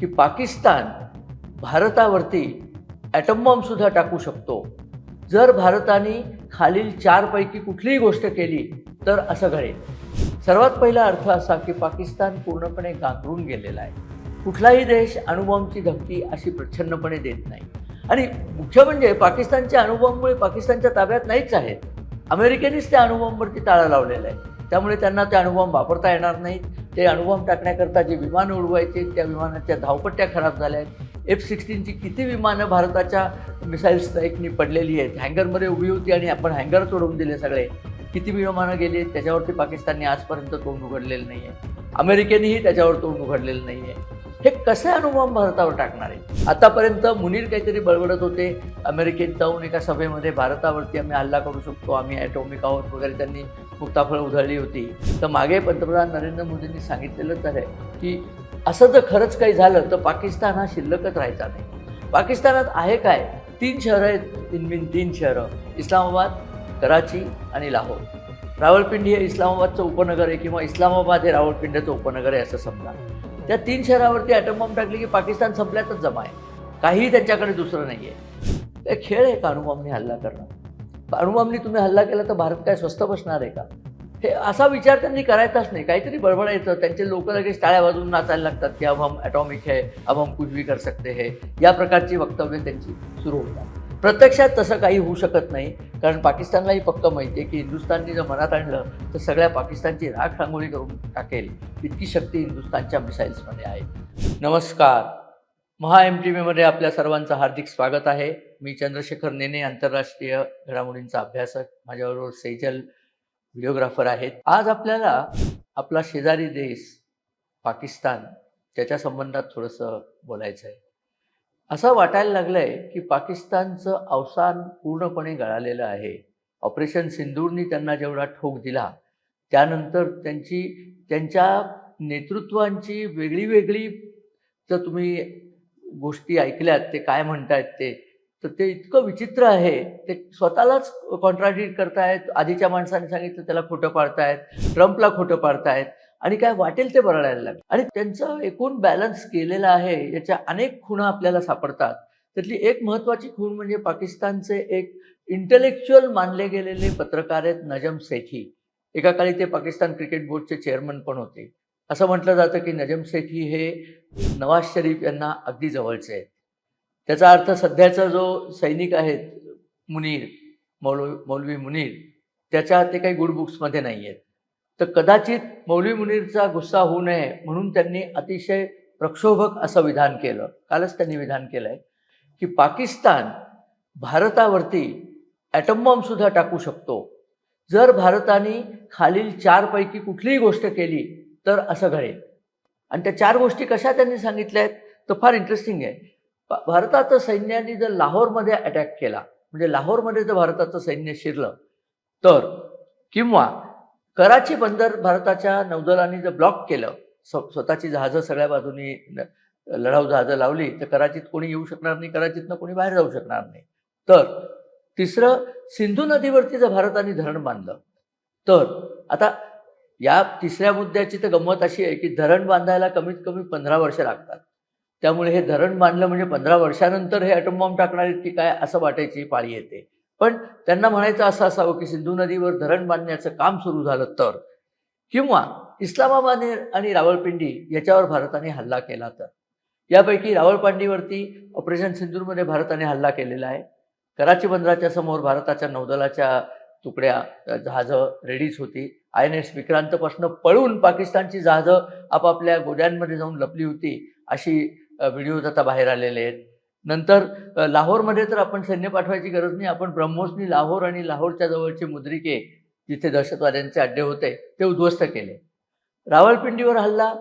की पाकिस्तान भारतावरती ॲटमबॉम्बसुद्धा टाकू शकतो. जर भारताने खालील चारपैकी कुठलीही गोष्ट केली तर असं घडेल. सर्वात पहिला अर्थ असा की पाकिस्तान पूर्णपणे गांगरून गेलेला आहे. कुठलाही देश अणुबॉम्बची धमकी अशी प्रच्छन्नपणे देत नाही. आणि मुख्य म्हणजे पाकिस्तानच्या अणुबॉम्बमुळे पाकिस्तानच्या ताब्यात नाहीच आहेत. अमेरिकेनेच त्या अणुबॉम्बवरती टाळा लावलेला आहे. त्यामुळे त्यांना ते अणुबॉम्ब वापरता येणार नाहीत. ते अणुबॉम्ब टाकण्याकरता जे विमानं उडवायचे त्या विमानाच्या धावपट्ट्या खराब झाल्या आहेत. एफ सिक्स्टीनची किती विमानं भारताच्या मिसाईल स्ट्राईकनी पडलेली आहेत? हँगरमध्ये उभी होती आणि आपण हँगर तोडून दिले सगळे. किती विमानं गेली आहेत? त्याच्यावरती पाकिस्तानने आजपर्यंत तोंड उघडलेलं नाही आहे अमेरिकेनेही त्याच्यावर तोंड उघडलेलं नाही आहे हे कसे अनुभव भारतावर टाकणार? आहे आतापर्यंत मुनीर काहीतरी बळबडत होते. अमेरिकेत जाऊन एका सभेमध्ये भारतावरती आम्ही हल्ला करू शकतो. आम्ही ॲटॉमिक आहोत वगैरे त्यांनी मुक्ताफळ उधळली होती. तर मागे पंतप्रधान नरेंद्र मोदींनी सांगितलेलंच आहे की असं जर खरंच काही झालं तर पाकिस्तान हा शिल्लकच राहायचा नाही. पाकिस्तानात आहे काय? तीन शहरं आहेत. इनमिन तीन शहरं. इस्लामाबाद कराची आणि लाहोर. रावळपिंडी हे इस्लामाबादचं उपनगर आहे किंवा इस्लामाबाद हे रावलपिंडीचं उपनगर आहे असं समजा. त्या तीन शहरावरती ॲटमबॉम्ब टाकले की पाकिस्तान संपल्यातच जमा आहे. काहीही त्यांच्याकडे दुसरं नाही आहे खेळ आहे का अणुबॉम्बनी हल्ला करणं. अणुबॉम्बनी तुम्ही हल्ला केला तर भारत काय स्वस्त बसणार आहे का? हे असा विचार त्यांनी करायचाच नाही. काहीतरी बडबडायचं त्यांचे लोक लगेच टाळ्या बाजून नाचायला लागतात की अब हम ॲटॉमिक है अब हम कुछ भी कर सकते है. या प्रकारची वक्तव्य त्यांची सुरू होतात. प्रत्यक्षात तसं काही होऊ शकत नाही. कारण पाकिस्तानलाही फक्त माहिती आहे की हिंदुस्थानने जर मनात आणलं तर सगळ्या पाकिस्तानची राख रांगोळी करून टाकेल. इतकी शक्ती हिंदुस्थानच्या मिसाईल्समध्ये आहे. नमस्कार. महा एम टी व्हीमध्ये आपल्या सर्वांचं हार्दिक स्वागत आहे. मी चंद्रशेखर नेने आंतरराष्ट्रीय घडामोडींचा अभ्यासक. माझ्याबरोबर सेजल व्हिडिओग्राफर आहेत. आज आपल्याला आपला शेजारी देश पाकिस्तान त्याच्या संबंधात थोडंसं बोलायचं आहे असं वाटायला लागलं आहे की पाकिस्तानचं अवसान पूर्णपणे गळालेलं आहे. ऑपरेशन सिंदूरनी त्यांना जेवढा ठोक दिला त्यानंतर त्यांची त्यांच्या नेतृत्वांची वेगळी वेगळी जर तुम्ही गोष्टी ऐकल्यात ते काय म्हणतायत ते तर ते इतकं विचित्र आहे. ते स्वतःलाच कॉन्ट्राडिक्ट करतायत. आधीच्या माणसाने सांगितलं त्याला खोटं पाडतायत. ट्रम्पला खोटं पाडतायत. आणि काय वाटेल ते बरळायला लागलं. आणि त्यांचं एकूण बॅलन्स केलेला आहे याच्या अनेक खुणा आपल्याला सापडतात. त्यातली एक महत्वाची खूण म्हणजे पाकिस्तानचे एक इंटलेक्च्युअल मानले गेलेले पत्रकार आहेत नजम सेठी. एका काळी ते पाकिस्तान क्रिकेट बोर्डचे चेअरमन पण होते. असं म्हटलं जातं की नजम सेठी हे नवाज शरीफ यांना अगदी जवळचे आहेत. त्याचा अर्थ सध्याचा जो सैनिक आहेत मुनीर मौलवी मौलवी मुनीर त्याच्या ते काही गुड बुक्समध्ये नाही आहेत तर कदाचित मौली मुनीरचा गुस्सा होऊ नये म्हणून त्यांनी अतिशय प्रक्षोभक असं विधान केलं. कालच त्यांनी विधान केलं आहे की पाकिस्तान भारतावरती ॲटमबॉम्बसुद्धा टाकू शकतो. जर भारताने खालील चारपैकी कुठलीही गोष्ट केली तर असं घडेल. आणि त्या चार गोष्टी कशा त्यांनी सांगितल्या आहेत तर फार इंटरेस्टिंग आहे. भारताचं सैन्याने जर लाहोरमध्ये अटॅक केला म्हणजे लाहोरमध्ये जर भारताचं सैन्य शिरलं तर किंवा कराची बंदर भारताच्या नौदलाने जर ब्लॉक केलं स्वतःची जहाजं सगळ्या बाजूनी लढाऊ जहाजं लावली तर कराचीत कोणी येऊ शकणार नाही कराचीतनं कोणी बाहेर जाऊ शकणार नाही. तर तिसरं सिंधू नदीवरती जर भारताने धरण बांधलं तर आता या तिसऱ्या मुद्द्याची तर गंमत अशी आहे की धरण बांधायला कमीत कमी पंधरा वर्ष लागतात. त्यामुळे हे धरण बांधलं म्हणजे पंधरा वर्षानंतर हे ॲटम बॉम्ब टाकणार आहेत की काय असं वाटायची पाळी येते. पण त्यांना म्हणायचं असं असावं की सिंधू नदीवर धरण बांधण्याचं काम सुरू झालं तर. किंवा इस्लामाबाद आणि रावळपिंडी याच्यावर भारताने हल्ला केला तर. यापैकी रावळपांडीवरती ऑपरेशन सिंधूरमध्ये भारताने हल्ला केलेला आहे. कराची बंदराच्या समोर भारताच्या नौदलाच्या तुकड्या जहाजं रेडीच होती. आय एन एस विक्रांतपासून पळून पाकिस्तानची जहाजं आपापल्या गोड्यांमध्ये जाऊन लपली होती अशी व्हिडिओज आता बाहेर आलेले आहेत. नंतर लाहोरमध्ये तर आपण सैन्य पाठवायची गरज नाही. आपण ब्रह्मोसनी लाहोर आणि लाहोरच्या जवळचे मुद्रिके जिथे दहशतवाद्यांचे अड्डे होते ते उद्ध्वस्त केले. रावळपिंडीवर हल्ला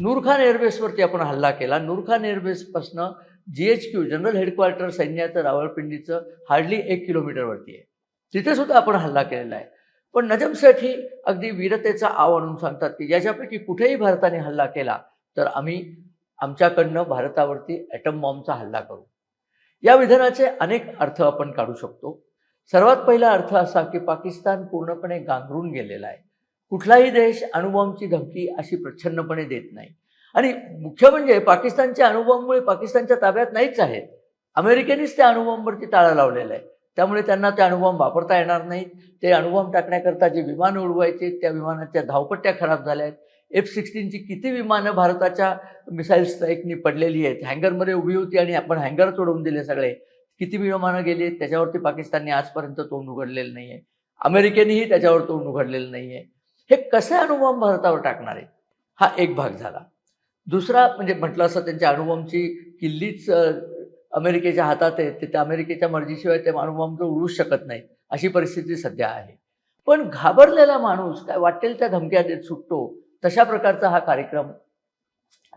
नूरखान एअरबेसवरती आपण हल्ला केला. Nur Khan एअरबेसपासनं G H Q general headquarter सैन्याचं रावळपिंडीचं हार्डली एक किलोमीटरवरती आहे. तिथे सुद्धा आपण हल्ला केलेला आहे. पण नजमसाठी अगदी वीरतेचा आव आणून सांगतात की याच्यापैकी कुठेही भारताने हल्ला केला तर आम्ही आमच्याकडनं भारतावरती ॲटम बॉम्बचा हल्ला करू. या विधानाचे अनेक अर्थ आपण काढू शकतो. सर्वात पहिला अर्थ असा की पाकिस्तान पूर्णपणे गांगरून गेलेला आहे. कुठलाही देश अणुबॉम्बची धमकी अशी प्रच्छन्नपणे देत नाही. आणि मुख्य म्हणजे पाकिस्तानच्या अणुबॉम्बमुळे पाकिस्तानच्या ताब्यात नाहीच आहेत. अमेरिकेनेच त्या अणुबॉम्बवरती ताळा लावलेला आहे. त्यामुळे त्यांना ते अणुबॉम्ब वापरता येणार नाहीत. ते अणुबॉम्ब टाकण्याकरता जे विमान उडवायचे त्या विमानाच्या धावपट्ट्या खराब झाल्या आहेत. एफ सिक्स्टीनची किती विमानं भारताच्या मिसाईल स्ट्राईकनी पडलेली आहेत? हँगरमध्ये उभी होती आणि आपण हँगर तोडून दिले सगळे. किती विमानं गेली? त्याच्यावरती पाकिस्तानने आजपर्यंत तोंड उघडलेलं नाही आहे अमेरिकेनेही त्याच्यावर तोंड उघडलेलं नाही आहे हे कसे अणुबॉम्ब भारतावर टाकणार आहे हा एक भाग झाला. दुसरा म्हणजे म्हटलं असं त्यांच्या अणुबॉम्बची किल्लीच अमेरिकेच्या हातात आहे. ते त्या अमेरिकेच्या मर्जीशिवाय ते अणुबॉम्ब उडूच शकत नाहीत. अशी परिस्थिती सध्या आहे. पण घाबरलेला माणूस काय वाटेल त्या धमक्या देत सुटतो? तशा प्रकारचा हा कार्यक्रम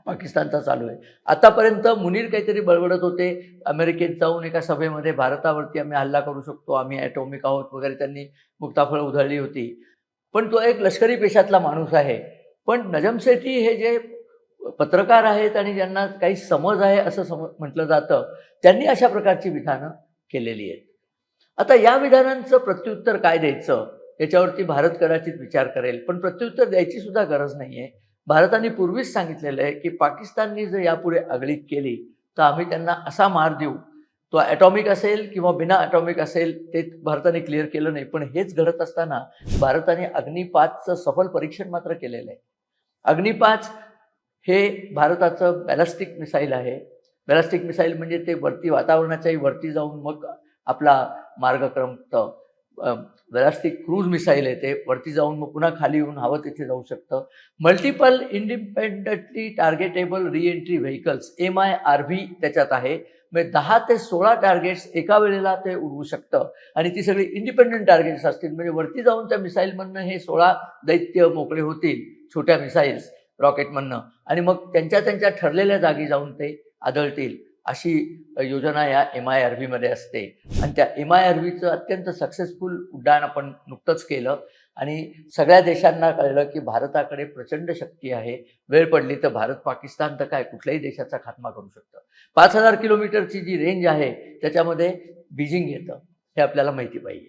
पाकिस्तानचा चालू आहे. आतापर्यंत मुनीर काहीतरी बळबडत होते. अमेरिकेत जाऊन एका सभेमध्ये भारतावरती आम्ही हल्ला करू शकतो. आम्ही ॲटॉमिक आहोत वगैरे त्यांनी मुक्ताफळं उधळली होती. पण तो एक लष्करी पेशातला माणूस आहे. पण नजम सेठी हे जे पत्रकार आहेत आणि ज्यांना काही समज आहे असं सम म्हटलं जातं त्यांनी अशा प्रकारची विधानं केलेली आहेत. आता या विधानांचं प्रत्युत्तर काय द्यायचं? याच्यावरती भारत कदाचित विचार करेल. पण प्रत्युत्तर द्यायची सुद्धा गरज नाही आहे भारताने पूर्वीच सांगितलेलं आहे की पाकिस्ताननी जर यापुढे आगळीक केली तर आम्ही त्यांना असा मार देऊ. तो ॲटॉमिक असेल किंवा बिना ॲटॉमिक असेल ते भारताने क्लिअर केलं नाही. पण हेच घडत असताना भारताने अग्निपाचचं सफल परीक्षण मात्र केलेलं आहे. अग्निपाच हे भारताचं बॅलास्टिक मिसाईल आहे. बॅलास्टिक मिसाईल म्हणजे ते वरती वातावरणाच्याही वरती जाऊन मग आपला बऱ्याच बॅलास्टिक क्रूज मिसाईल आहे ते वरती जाऊन मग पुन्हा खाली येऊन हवं तिथे जाऊ शकतं. Multiple independently targetable reentry vehicles M I R V त्याच्यात आहे. म्हणजे दहा ते सोळा टार्गेट्स एका वेळेला ते उडवू शकतं. आणि ती सगळी इंडिपेंडंट टार्गेट्स असतील. म्हणजे वरती जाऊन त्या मिसाईलमधनं हे सोळा दैत्य मोकळे होतील छोट्या मिसाईल्स रॉकेटमधनं आणि मग त्यांच्या त्यांच्या ठरलेल्या जागी जाऊन ते आदळतील. अशी योजना या एम आय आर व्हीमध्ये असते. आणि त्या एम आय आर व्हीचं अत्यंत सक्सेसफुल उड्डाण आपण नुकतंच केलं. आणि सगळ्या देशांना कळलं की भारताकडे प्रचंड शक्ती आहे. वेळ पडली तर भारत पाकिस्तान तर काय कुठल्याही देशाचा खात्मा करू शकतं. पाच हजार किलोमीटरची जी रेंज आहे त्याच्यामध्ये बीजिंग येतं हे आपल्याला माहिती पाहिजे.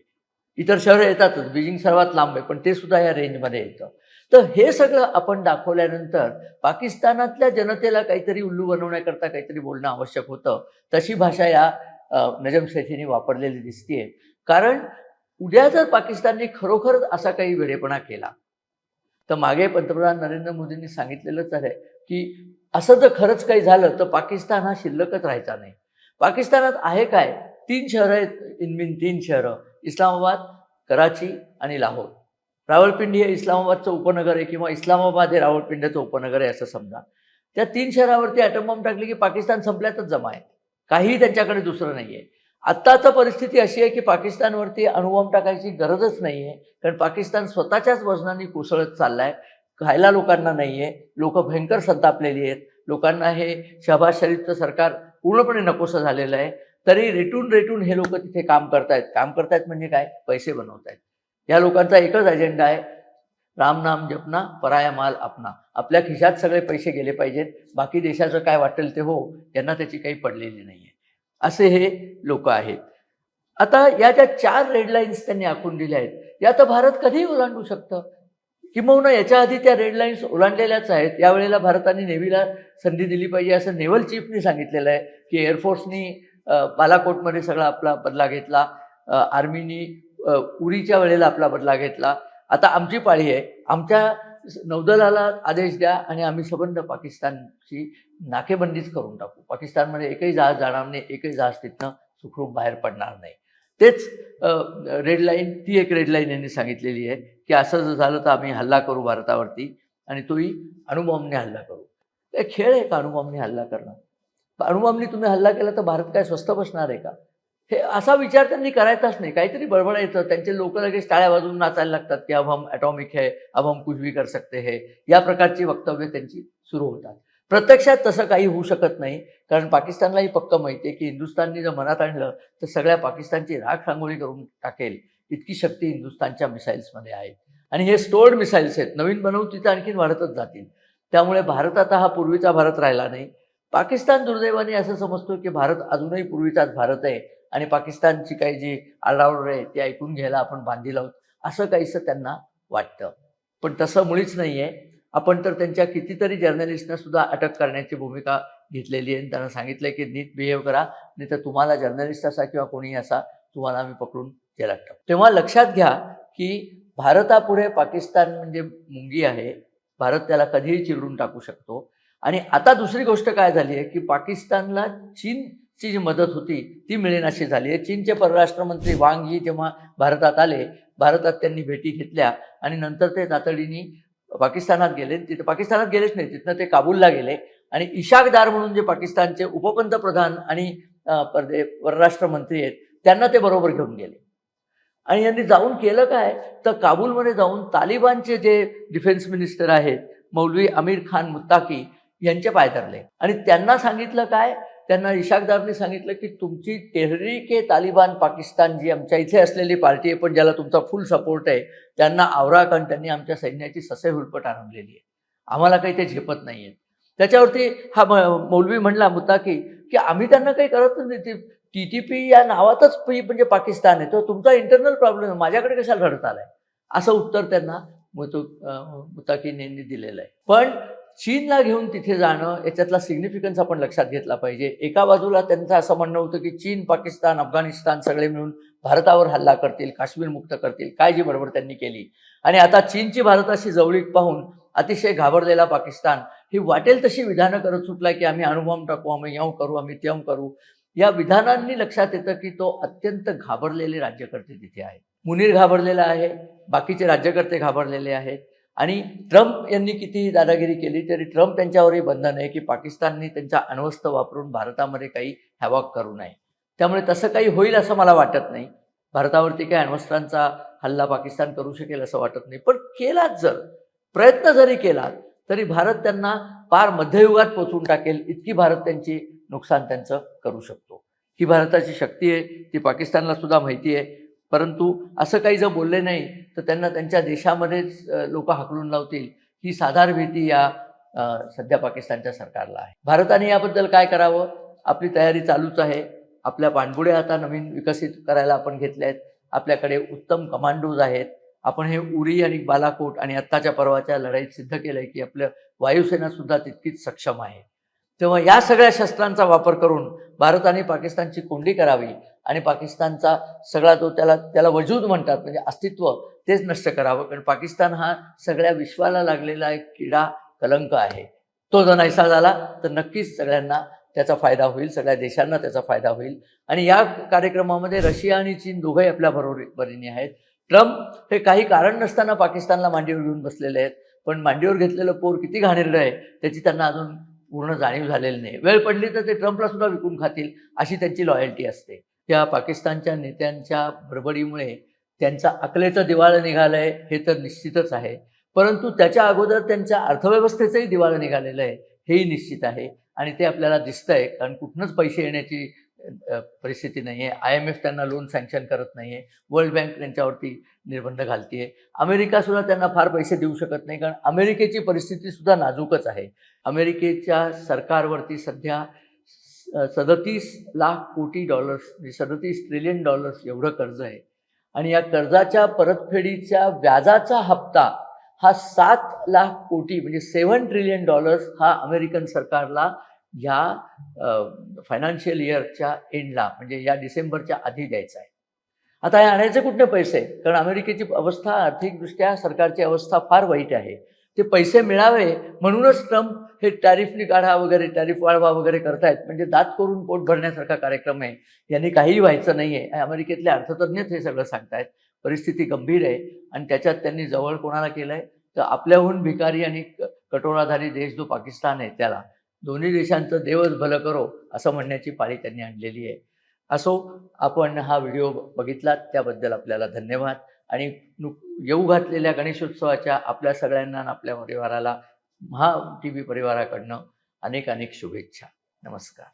इतर शहरं येतातच बीजिंग सर्वात लांब आहे पण ते सुद्धा या रेंजमध्ये येतं. तर हे सगळं आपण दाखवल्यानंतर पाकिस्तानातल्या जनतेला काहीतरी उल्लू बनवण्याकरता काहीतरी बोलणं आवश्यक होतं. तशी भाषा या नजम सेठीने वापरलेली दिसतीये. कारण उद्या जर पाकिस्तानने खरोखर असा काही वेडेपणा केला तर मागे पंतप्रधान नरेंद्र मोदींनी सांगितलेलंच आहे की असं जर खरंच काही झालं तर पाकिस्तान हा शिल्लकच राहायचा नाही. पाकिस्तानात आहे काय? तीन शहरं आहेत इनमिन तीन शहरं इस्लामाबाद कराची आणि लाहोर. रावळपिंडी हे इस्लामाबादचं उपनगर आहे किंवा इस्लामाबाद हे रावळपिंड्याचं उपनगर आहे असं समजा. त्या तीन शहरावरती ॲटम टाकले की पाकिस्तान संपल्यातच जमा आहे. काहीही त्यांच्याकडे दुसरं नाही आहे आत्ताचं परिस्थिती अशी आहे की पाकिस्तानवरती अणुबॉम्ब टाकायची गरजच नाही आहे कारण पाकिस्तान स्वतःच्याच वजनाने कोसळत चालला आहे खायला लोकांना नाही आहे लोक भयंकर संतापलेली आहेत. लोकांना हे शहबाज शरीफचं सरकार पूर्णपणे नकोसं झालेलं आहे. तरी रेटून रेटून हे लोक तिथे काम करतायत. काम करतायत म्हणजे काय? पैसे बनवत आहेत या लोकांचा एकच अजेंडा आहे राम नाम जपना पराया माल आपना. आपल्या खिशात सगळे पैसे गेले पाहिजेत बाकी देशाचं काय वाटेल ते हो यांना त्याची काही पडलेली नाही आहे असे हे लोक आहेत. आता या ज्या चार रेडलाईन्स त्यांनी आखून दिल्या आहेत या तर भारत कधीही ओलांडू शकतं. किंबहुना याच्या आधी त्या रेडलाईन्स ओलांडलेल्याच आहेत. यावेळेला भारताने नेव्हीला संधी दिली पाहिजे असं नेव्हल चीफनी सांगितलेलं आहे की एअरफोर्सनी बालाकोटमध्ये सगळा आपला बदला घेतला आर्मीनी उरीच्या वेळेला आपला बदला घेतला. आता आमची पाळी आहे. आमच्या नौदलाला आदेश द्या आणि आम्ही सबंध पाकिस्तानची नाकेबंदीच करून टाकू. पाकिस्तानमध्ये एकही जहाज जाणार नाही एकही जहाज तिथनं सुखरूप बाहेर पडणार नाही. तेच रेड लाईन ती एक रेड लाईन यांनी सांगितलेली आहे की असं जर झालं तर आम्ही हल्ला करू भारतावरती आणि तोही अणुबॉम्बने हल्ला करू. खेळ आहे का अणुबॉम्बने हल्ला करणं? अणुबॉम्बने तुम्ही हल्ला केला तर भारत काय स्वस्त बसणार आहे का? हे असा विचार त्यांनी करायचाच नाही. काहीतरी बडबडायचं त्यांचे लोक लगेच टाळ्या वाजून नाचायला लागतात की अब हम ॲटॉमिक है अब हम कुछ भी कर सकते है. या प्रकारची वक्तव्य त्यांची सुरू होतात. प्रत्यक्षात तसं काही होऊ शकत नाही. कारण पाकिस्तानलाही पक्क माहिती आहे की हिंदुस्थाननी जर मनात आणलं तर सगळ्या पाकिस्तानची राख रांगोळी करून टाकेल. इतकी शक्ती हिंदुस्थानच्या मिसाईल्समध्ये आहे. आणि हे स्टोर्ड मिसाईल्स आहेत. नवीन बनवून तर आणखीन वाढतच जातील. त्यामुळे भारत आता हा पूर्वीचा भारत राहिला नाही. पाकिस्तान दुर्दैवाने असं समजतो की भारत अजूनही पूर्वीचाच भारत आहे. आणि पाकिस्तानची काही जी आरडाओरड आहे ती ऐकून घ्यायला आपण बांधील आहोत. असं काहीसं त्यांना वाटतं. पण तसं मुळीच नाही आहे आपण तर त्यांच्या कितीतरी जर्नलिस्टना सुद्धा अटक करण्याची भूमिका घेतलेली आहे. त्यांना सांगितलं की नीट बिहेव करा. नाही तर तुम्हाला जर्नलिस्ट असा किंवा कोणीही असा तुम्हाला आम्ही पकडून जेलात टाकू. तेव्हा लक्षात घ्या की भारतापुढे पाकिस्तान म्हणजे मुंगी आहे. भारत त्याला कधीही चिरडून टाकू शकतो. आणि आता दुसरी गोष्ट काय झाली आहे की पाकिस्तानला चीन ची जी मदत होती ती मिळेनाशी झाली. आहे चीनचे परराष्ट्र मंत्री वांग यी जेव्हा भारतात आले. भारतात त्यांनी भेटी घेतल्या आणि नंतर ते तातडीने पाकिस्तानात गेले. तिथे पाकिस्तानात गेलेच नाही तिथनं ते काबूलला गेले. आणि इशाकदार म्हणून जे पाकिस्तानचे उपपंतप्रधान आणि परदे परराष्ट्र मंत्री आहेत त्यांना ते बरोबर घेऊन गेले. आणि यांनी जाऊन केलं काय? तर काबूलमध्ये जाऊन तालिबानचे जे डिफेन्स मिनिस्टर आहेत मौलवी आमिर खान मुत्ताकी यांचे पाय धरले. आणि त्यांना सांगितलं काय? त्यांना इशाकदारने सांगितलं की तुमची तेहरीक ए तालिबान पाकिस्तान जी आमच्या इथे असलेली पार्टी आहे पण ज्याला तुमचा फुल सपोर्ट आहे त्यांना आवरा कारण त्यांनी आमच्या सैन्याची ससे हुलपट आणलेली आहे. आम्हाला काही ते झेपत नाही आहेत त्याच्यावरती हा मौलवी म्हणला मुद्दा की आम्ही त्यांना काही करत नाही. ते टी टी पी या नावातच पी- म्हणजे पाकिस्तान आहे. तो तुमचा इंटरनल प्रॉब्लेम आहे. माझ्याकडे कशाला घडत आलाय? असं उत्तर त्यांना मुताकीने यांनी दिलेलं आहे. पण चीनला घेऊन तिथे जाणं याच्यातला सिग्निफिकन्स आपण लक्षात घेतला पाहिजे. एका बाजूला त्यांचं असं म्हणणं होतं की चीन पाकिस्तान अफगाणिस्तान सगळे मिळून भारतावर हल्ला करतील काश्मीर मुक्त करतील. काय जी बरोबर त्यांनी केली. आणि आता चीनची भारताशी जवळीक पाहून अतिशय घाबरलेला पाकिस्तान ही वाटेल तशी विधानं करत सुटला की आम्ही अणुबॉम्ब टाकू आम्ही येऊ करू आम्ही त्यम करू. या विधानांनी लक्षात येतं की तो अत्यंत घाबरलेले राज्यकर्ते तिथे आहेत. मुनीर घाबरलेला आहे बाकीचे राज्यकर्ते घाबरलेले आहेत. आणि ट्रम्प यांनी कितीही दादागिरी केली तरी ट्रम्प यांच्यावरही बंधन आहे की पाकिस्तानने त्यांचा अण्वस्त्र वापरून भारतामध्ये काही हॅवॉक करू नये. त्यामुळे तसं काही होईल असं मला वाटत नाही. भारतावरती काही अण्वस्त्रांचा हल्ला पाकिस्तान करू शकेल असं वाटत नाही. पण केलाच जर प्रयत्न जरी केला तरी भारत त्यांना पार मध्ययुगात पोचवून टाकेल इतकी भारत त्यांची नुकसान त्यांचं करू शकतो. ही भारताची शक्ती आहे ती पाकिस्तानला सुद्धा माहिती आहे. परंतु असं काही जर बोलले नाही तर त्यांना त्यांच्या देशामध्येच लोक हाकलून लावतील. ही साधार भीती या सध्या पाकिस्तानच्या सरकारला आहे. भारताने याबद्दल काय करावं? आपली तयारी चालूच आहे. आपल्या पाणबुड्या आता नवीन विकसित करायला आपण घेतल्या आहेत आपल्याकडे उत्तम कमांडोज आहेत. आपण हे उरी आणि बालाकोट आणि आत्ताच्या पर्वाच्या लढाईत सिद्ध केलं आहे की आपलं वायुसेना सुद्धा तितकीच सक्षम आहे. तेव्हा या सगळ्या शस्त्रांचा वापर करून भारताने पाकिस्तानची कोंडी करावी आणि पाकिस्तानचा सगळा तो त्याला त्याला वजूद म्हणतात म्हणजे अस्तित्व तेच नष्ट करावं. कारण पाकिस्तान हा सगळ्या विश्वाला लागलेला एक किडा कलंक आहे. तो जर नाहीसा झाला तर नक्कीच सगळ्यांना त्याचा फायदा होईल सगळ्या देशांना त्याचा फायदा होईल. आणि या कार्यक्रमामध्ये रशिया आणि चीन दोघंही आपल्या बरोबरीने आहेत. ट्रम्प हे काही कारण नसताना पाकिस्तानला मांडीवर घेऊन बसलेले आहेत. पण मांडीवर घेतलेलं पोर किती घाणेरडं आहे त्याची त्यांना अजून पूर्ण जाणीव झालेली नाही. वेळ पडली तर ते ट्रम्पला सुद्धा विकून खातील अशी त्यांची लॉयल्टी असते. त्या पाकिस्तानच्या नेत्यांच्या बडबडीमुळे त्यांचा अकलेचं दिवाळं आहे हे तर निश्चितच आहे. परंतु त्याच्या अगोदर त्यांच्या अर्थव्यवस्थेचंही दिवाळं निघालेलं आहे हेही निश्चित आहे. आणि ते आपल्याला दिसतंय कारण कुठनंच पैसे येण्याची परिस्थिती नाही आहे आय एम एफ त्यांना लोन सँक्शन करत नाही आहे वर्ल्ड बँक त्यांच्यावरती निर्बंध घालतीये. अमेरिका सुद्धा त्यांना फार पैसे देऊ शकत नाही कारण अमेरिकेची परिस्थिती सुद्धा नाजूकच आहे. अमेरिकेच्या सरकारवरती सध्या सदतीस लाख कोटी डॉलर्स म्हणजे सदतीस ट्रिलियन डॉलर्स एवढं कर्ज आहे. आणि या कर्जाच्या परतफेडीच्या व्याजाचा हप्ता हा सात लाख कोटी म्हणजे सेवन ट्रिलियन डॉलर्स हा अमेरिकन सरकारला ह्या फायनान्शियल इयरच्या एंडला म्हणजे या डिसेंबरच्या आधी द्यायचा आहे. आता हे आणायचे कुठले पैसे? कारण अमेरिकेची अवस्था आर्थिकदृष्ट्या सरकारची अवस्था फार वाईट आहे. ते पैसे मिळावे म्हणूनच ट्रम्प हे टॅरिफनी काढा वगैरे टॅरिफ वाढवा वगैरे करतायत. म्हणजे दात करून पोट भरण्यासारखा कार्यक्रम आहे. यांनी काहीही व्हायचं नाही आहे. अमेरिकेतले अर्थतज्ञच हे सगळं सांगतायत. परिस्थिती गंभीर आहे. आणि त्याच्यात त्यांनी जवळ कोणाला केलं आहे तर आपल्याहून भिकारी आणि क- कटोराधारी देश जो पाकिस्तान आहे त्याला. दोन्ही देशांचं देवच भलं करो असं म्हणण्याची पाळी त्यांनी आणलेली आहे. असो आपण हा व्हिडिओ बघितलात. त्याबद्दल आपल्याला धन्यवाद. आणि नुक येऊ घातलेल्या गणेशोत्सवाच्या आपल्या सगळ्यांना आणि आपल्या परिवाराला महा टी व्ही परिवाराकडनं अनेक अनेक शुभेच्छा. नमस्कार.